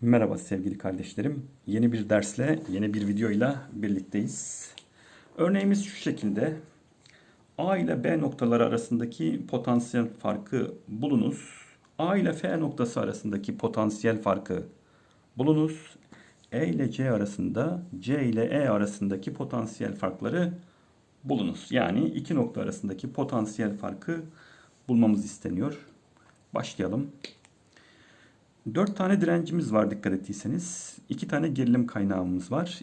Merhaba sevgili kardeşlerim. Yeni bir dersle, yeni bir videoyla birlikteyiz. Örneğimiz şu şekilde. A ile B noktaları arasındaki potansiyel farkı bulunuz. A ile F noktası arasındaki potansiyel farkı bulunuz. E ile C arasında, C ile E arasındaki potansiyel farkları bulunuz. Yani iki nokta arasındaki potansiyel farkı bulmamız isteniyor. Başlayalım. 4 tane direncimiz var dikkat ettiyseniz. 2 tane gerilim kaynağımız var.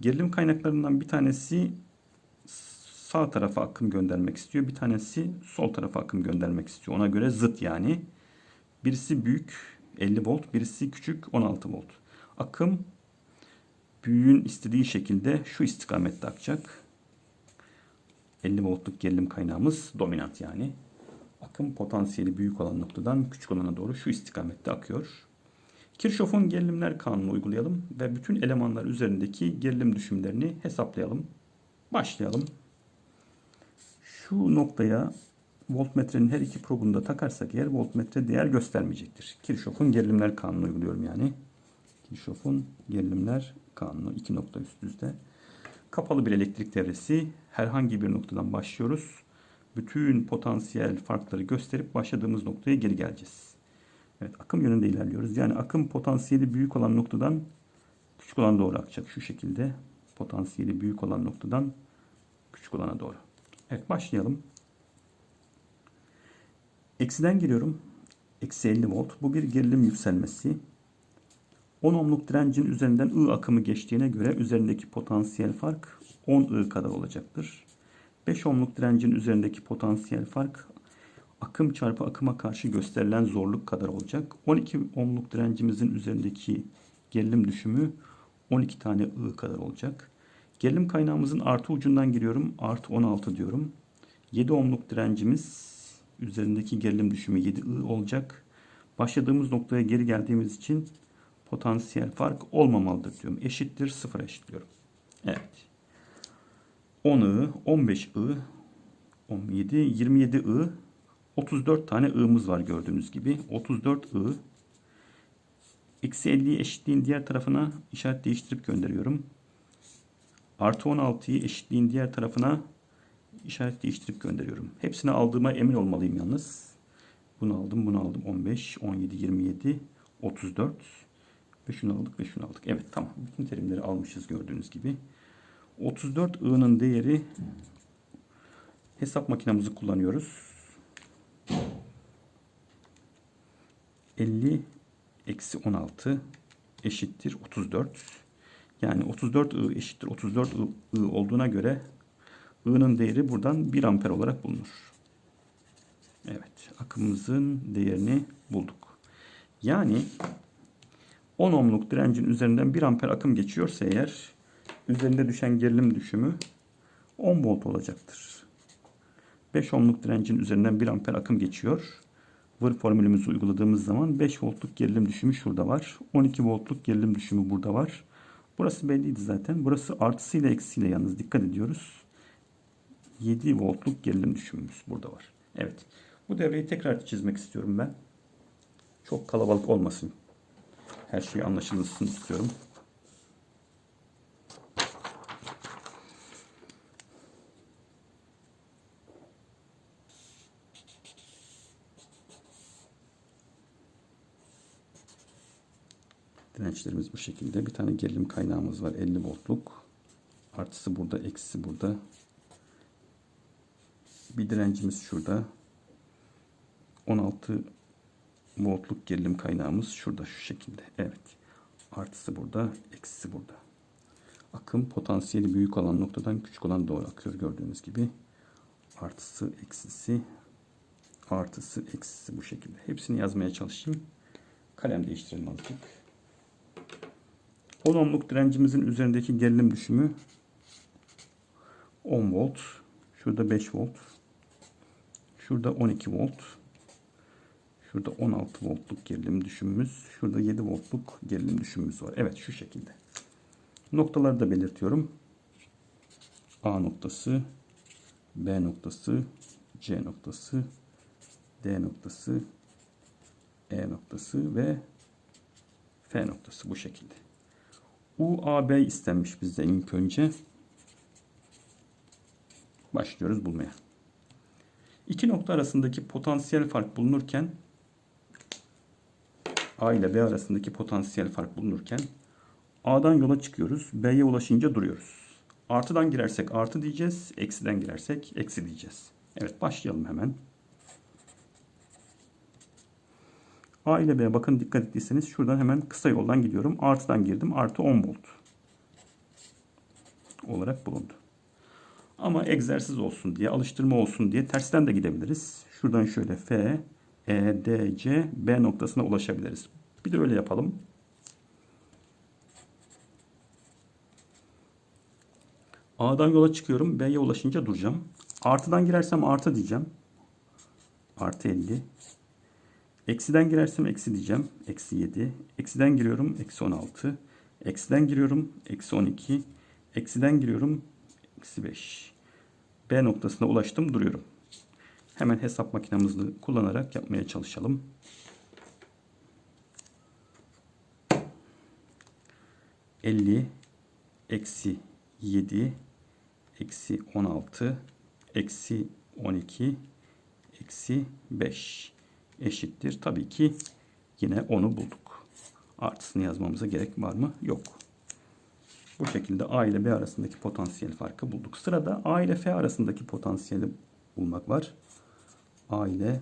Gerilim kaynaklarından bir tanesi sağ tarafa akım göndermek istiyor. Bir tanesi sol tarafa akım göndermek istiyor. Ona göre zıt yani. Birisi büyük 50 volt, birisi küçük 16 volt. Akım büyüğün istediği şekilde şu istikamette akacak. 50 voltluk gerilim kaynağımız dominant yani. Akım potansiyeli büyük olan noktadan küçük olana doğru şu istikamette akıyor. Kirchhoff'un gerilimler kanunu uygulayalım ve bütün elemanlar üzerindeki gerilim düşümlerini hesaplayalım. Başlayalım. Şu noktaya voltmetrenin her iki probunda takarsak eğer voltmetre değer göstermeyecektir. Kirchhoff'un gerilimler kanunu uyguluyorum yani. Kirchhoff'un gerilimler kanunu iki nokta üst üste. Kapalı bir elektrik devresi herhangi bir noktadan başlıyoruz bütün potansiyel farkları gösterip başladığımız noktaya geri geleceğiz. Evet akım yönünde ilerliyoruz. Yani akım potansiyeli büyük olan noktadan küçük olan doğru akacak. Şu şekilde potansiyeli büyük olan noktadan küçük olana doğru. Evet başlayalım. Eksiden giriyorum. Eksi 50 volt. Bu bir gerilim yükselmesi. 10 ohmluk direncin üzerinden I akımı geçtiğine göre üzerindeki potansiyel fark 10 I kadar olacaktır. 5 ohmluk direncin üzerindeki potansiyel fark akım çarpı akıma karşı gösterilen zorluk kadar olacak. 12 ohmluk direncimizin üzerindeki gerilim düşümü 12 tane I kadar olacak. Gerilim kaynağımızın artı ucundan giriyorum. Artı 16 diyorum. 7 ohmluk direncimiz üzerindeki gerilim düşümü 7 I olacak. Başladığımız noktaya geri geldiğimiz için potansiyel fark olmamalıdır diyorum. Eşittir sıfır eşitliyorum. Evet. 10 I, 15 I, 17, 27 I, 34 tane I'mız var gördüğünüz gibi. 34 I. Eksi 50'yi eşitliğin diğer tarafına işaret değiştirip gönderiyorum. Artı 16'yı eşitliğin diğer tarafına işaret değiştirip gönderiyorum. Hepsini aldığıma emin olmalıyım yalnız. Bunu aldım, bunu aldım. 15, 17, 27, 34. Ve şunu aldık ve şunu aldık. Evet tamam. Bütün terimleri almışız gördüğünüz gibi. 34 I'nın değeri hesap makinamızı kullanıyoruz. 50 eksi 16 eşittir 34. Yani 34 I eşittir 34 I olduğuna göre I'nın değeri buradan 1 amper olarak bulunur. Evet akımımızın değerini bulduk. Yani 10 ohmluk direncin üzerinden 1 amper akım geçiyorsa eğer üzerinde düşen gerilim düşümü 10 volt olacaktır. 5 ohmluk direncin üzerinden 1 amper akım geçiyor. Vır formülümüzü uyguladığımız zaman 5 voltluk gerilim düşümü şurada var. 12 voltluk gerilim düşümü burada var. Burası belliydi zaten. Burası artısıyla eksiyle yalnız dikkat ediyoruz. 7 voltluk gerilim düşümümüz burada var. Evet. Bu devreyi tekrar çizmek istiyorum ben. Çok kalabalık olmasın. Her şey anlaşılsın istiyorum. Dirençlerimiz bu şekilde. Bir tane gerilim kaynağımız var 50 voltluk. Artısı burada, eksisi burada. Bir direncimiz şurada. 16 voltluk gerilim kaynağımız şurada şu şekilde. Evet. Artısı burada, eksisi burada. Akım potansiyeli büyük olan noktadan küçük olan doğru akıyor gördüğünüz gibi. Artısı, eksisi, artısı, eksisi bu şekilde. Hepsini yazmaya çalışayım. Kalem değiştirelim azıcık. 10 ohmluk direncimizin üzerindeki gerilim düşümü 10 volt. Şurada 5 volt. Şurada 12 volt. Şurada 16 voltluk gerilim düşümümüz. Şurada 7 voltluk gerilim düşümümüz var. Evet şu şekilde. Noktaları da belirtiyorum. A noktası, B noktası, C noktası, D noktası, E noktası ve F noktası bu şekilde. UAB istenmiş bizden ilk önce. Başlıyoruz bulmaya. İki nokta arasındaki potansiyel fark bulunurken A ile B arasındaki potansiyel fark bulunurken A'dan yola çıkıyoruz. B'ye ulaşınca duruyoruz. Artıdan girersek artı diyeceğiz. Eksiden girersek eksi diyeceğiz. Evet başlayalım hemen. A ile B bakın dikkat ettiyseniz şuradan hemen kısa yoldan gidiyorum. Artıdan girdim. Artı 10 volt olarak bulundu. Ama egzersiz olsun diye, alıştırma olsun diye tersten de gidebiliriz. Şuradan şöyle F, E, D, C, B noktasına ulaşabiliriz. Bir de öyle yapalım. A'dan yola çıkıyorum. B'ye ulaşınca duracağım. Artıdan girersem artı diyeceğim. Artı 50. Eksiden girersem eksi diyeceğim. Eksi 7. Eksiden giriyorum. Eksi 16. Eksiden giriyorum. Eksi 12. Eksiden giriyorum. Eksi 5. B noktasına ulaştım. Duruyorum. Hemen hesap makinemizi kullanarak yapmaya çalışalım. Elli eksi 7 eksi 16 eksi 12 eksi 5 eşittir. Tabii ki yine 10'u bulduk. Artısını yazmamıza gerek var mı? Yok. Bu şekilde A ile B arasındaki potansiyel farkı bulduk. Sırada A ile F arasındaki potansiyeli bulmak var. A ile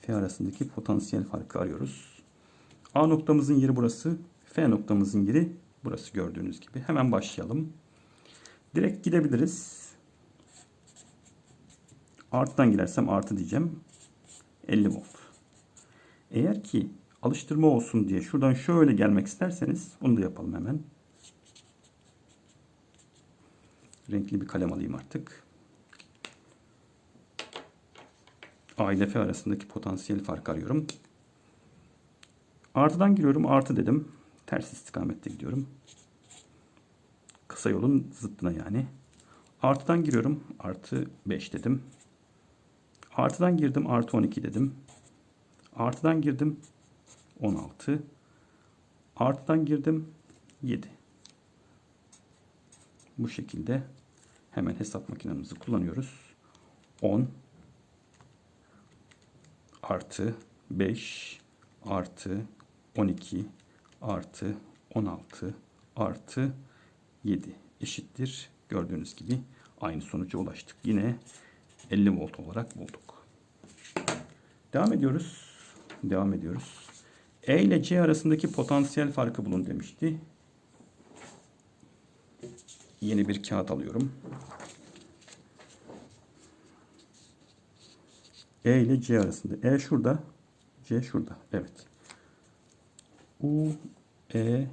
F arasındaki potansiyel farkı arıyoruz. A noktamızın yeri burası. F noktamızın yeri burası gördüğünüz gibi. Hemen başlayalım. Direkt gidebiliriz. Arttan girersem artı diyeceğim. 50 volt. Eğer ki alıştırma olsun diye şuradan şöyle gelmek isterseniz onu da yapalım hemen. Renkli bir kalem alayım artık. A ile F arasındaki potansiyel fark arıyorum. Artıdan giriyorum. Artı dedim. Ters istikamette gidiyorum. Kısa yolun zıttına yani. Artıdan giriyorum. Artı 5 dedim. Artıdan girdim. Artı 12 dedim. Artıdan girdim. 16. Artıdan girdim. 7. Bu şekilde hemen hesap makinemizi kullanıyoruz. 10 artı 5 artı 12 artı 16 artı 7 eşittir. Gördüğünüz gibi aynı sonuca ulaştık. Yine 50 volt olarak bulduk. Devam ediyoruz. Devam ediyoruz. E ile C arasındaki potansiyel farkı bulun demişti. Yeni bir kağıt alıyorum. E ile C arasında. E şurada. C şurada. Evet. U, E,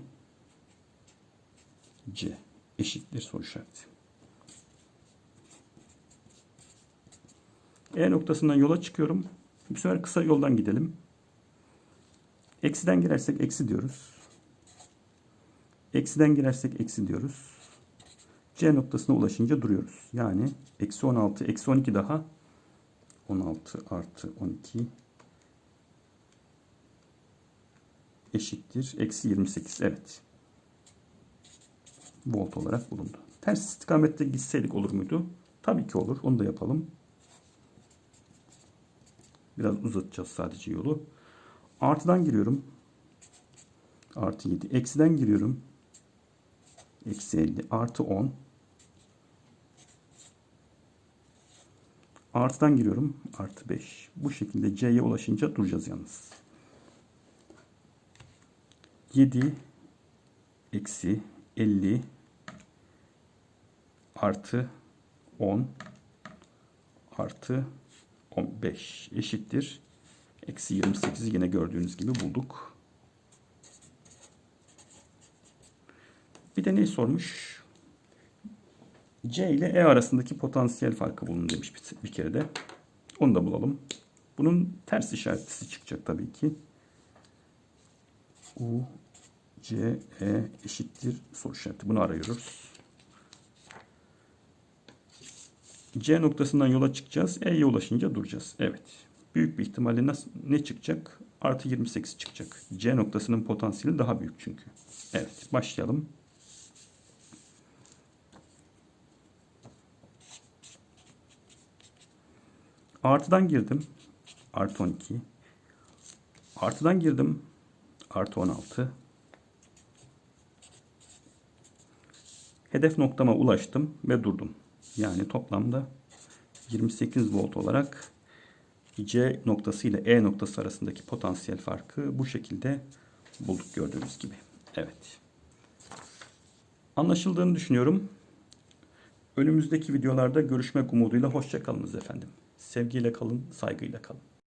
C eşittir soru işareti. E noktasından yola çıkıyorum. Bu sefer kısa yoldan gidelim. Eksiden girersek eksi diyoruz. Eksiden girersek eksi diyoruz. C noktasına ulaşınca duruyoruz. Yani eksi 16, eksi 12 daha 16 artı 12 eşittir. Eksi 28. Evet. Volt olarak bulundu. Ters istikamette gitseydik olur muydu? Tabii ki olur. Onu da yapalım. Biraz uzatacağız sadece yolu. Artıdan giriyorum. Artı 7. Eksiden giriyorum. Eksi 50. Artı 10. Artıdan giriyorum. Artı 5. Bu şekilde C'ye ulaşınca duracağız yalnız. 7 eksi 50 artı 10 artı 15 eşittir. Eksi 28 yine gördüğünüz gibi bulduk. Bir de ne sormuş? C ile E arasındaki potansiyel farkı bulun demiş bir kere de. Onu da bulalım. Bunun ters işaretlisi çıkacak tabii ki. U, C, E eşittir soru işareti. Bunu arıyoruz. C noktasından yola çıkacağız. E'ye ulaşınca duracağız. Evet. Büyük bir ihtimalle nasıl, ne çıkacak? artı 28 çıkacak. C noktasının potansiyeli daha büyük çünkü. Evet başlayalım. Artıdan girdim. Artı 12. Artıdan girdim. Artı 16. Hedef noktama ulaştım ve durdum. Yani toplamda 28 volt olarak C noktası ile E noktası arasındaki potansiyel farkı bu şekilde bulduk gördüğünüz gibi. Evet. Anlaşıldığını düşünüyorum. Önümüzdeki videolarda görüşmek umuduyla hoşça kalınız efendim. Sevgiyle kalın, saygıyla kalın.